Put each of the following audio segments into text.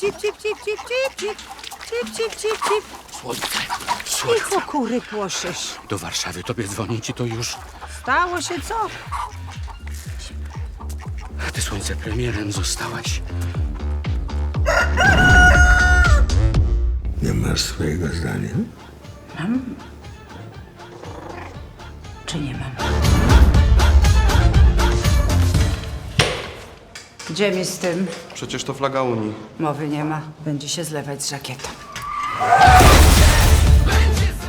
cip, cip, cip, cip, cip, cip, cip, cip, cip, cip. Słońce, słońce. kukury płoszysz. Do Warszawy tobie dzwonić i to już. Stało się co? A ty słońce premierem zostałaś. Nie masz swojego zdania? Czy nie mam? Gdzie mi z tym? Przecież to flaga Unii. Mowy nie ma. Będzie się zlewać z żakietą.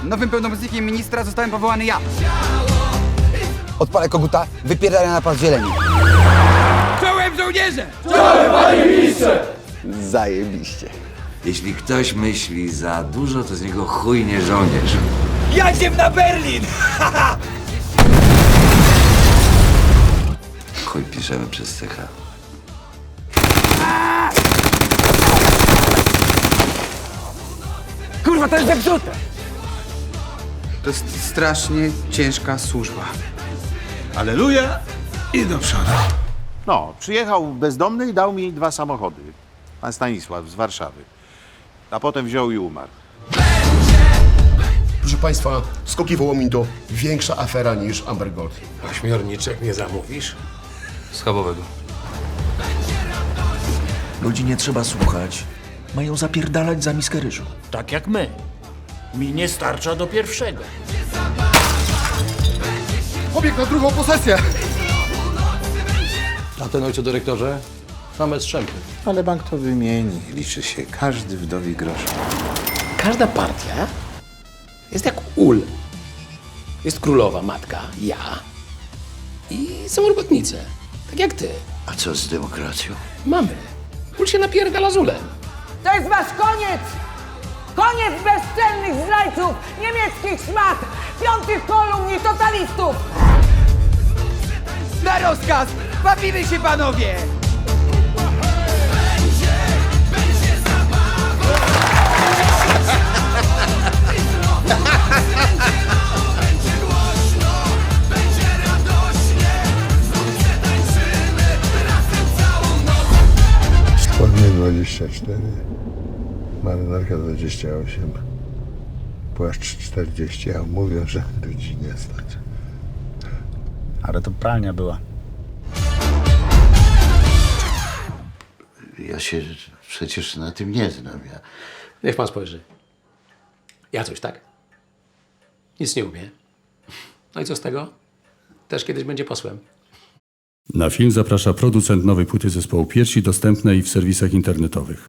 Nowym pełnomocnikiem ministra zostałem powołany ja. Odpalę koguta, wypierdalę na pas zieleni. Czołem żołnierze! Zajebiście. Jeśli ktoś myśli za dużo, to z niego chuj nie żołnierz. Jadzie na Berlin! Chuj piszemy przez CH. Kurwa, to jest zepsute! To jest strasznie ciężka służba. Aleluja i do przodu. No, przyjechał bezdomny i dał mi dwa samochody. Pan Stanisław z Warszawy. A potem wziął i umarł. Proszę Państwa, skoki Wołomin to większa afera niż Amber Gold. Ośmiorniczek nie zamówisz? Schabowego. Ludzi nie trzeba słuchać. Mają zapierdalać za miskę ryżu. Tak jak my. Mi nie starcza do pierwszego. Obiekt na drugą posesję! A ten ojcze dyrektorze? Same strzępy. Ale bank to wymieni. Liczy się każdy wdowi grosz. Każda partia jest jak ul. Jest królowa, matka, ja i są robotnice. Tak jak ty. A co z demokracją? Mamy. Ul się napierdala z ulem. To jest wasz koniec! Koniec bezczelnych zdrajców, niemieckich szmat, piątych kolumn i totalistów! Na rozkaz! Bawimy się, panowie! 24, marynarka 28, płaszcz 40, a mówią, że ludzi nie stać. Ale to pralnia była. Ja się przecież na tym nie znam. Ja... Niech pan spojrzy. Ja coś, tak? Nic nie umie. No i co z tego? Też kiedyś będzie posłem. Na film zaprasza producent nowej płyty zespołu Piersi dostępnej w serwisach internetowych.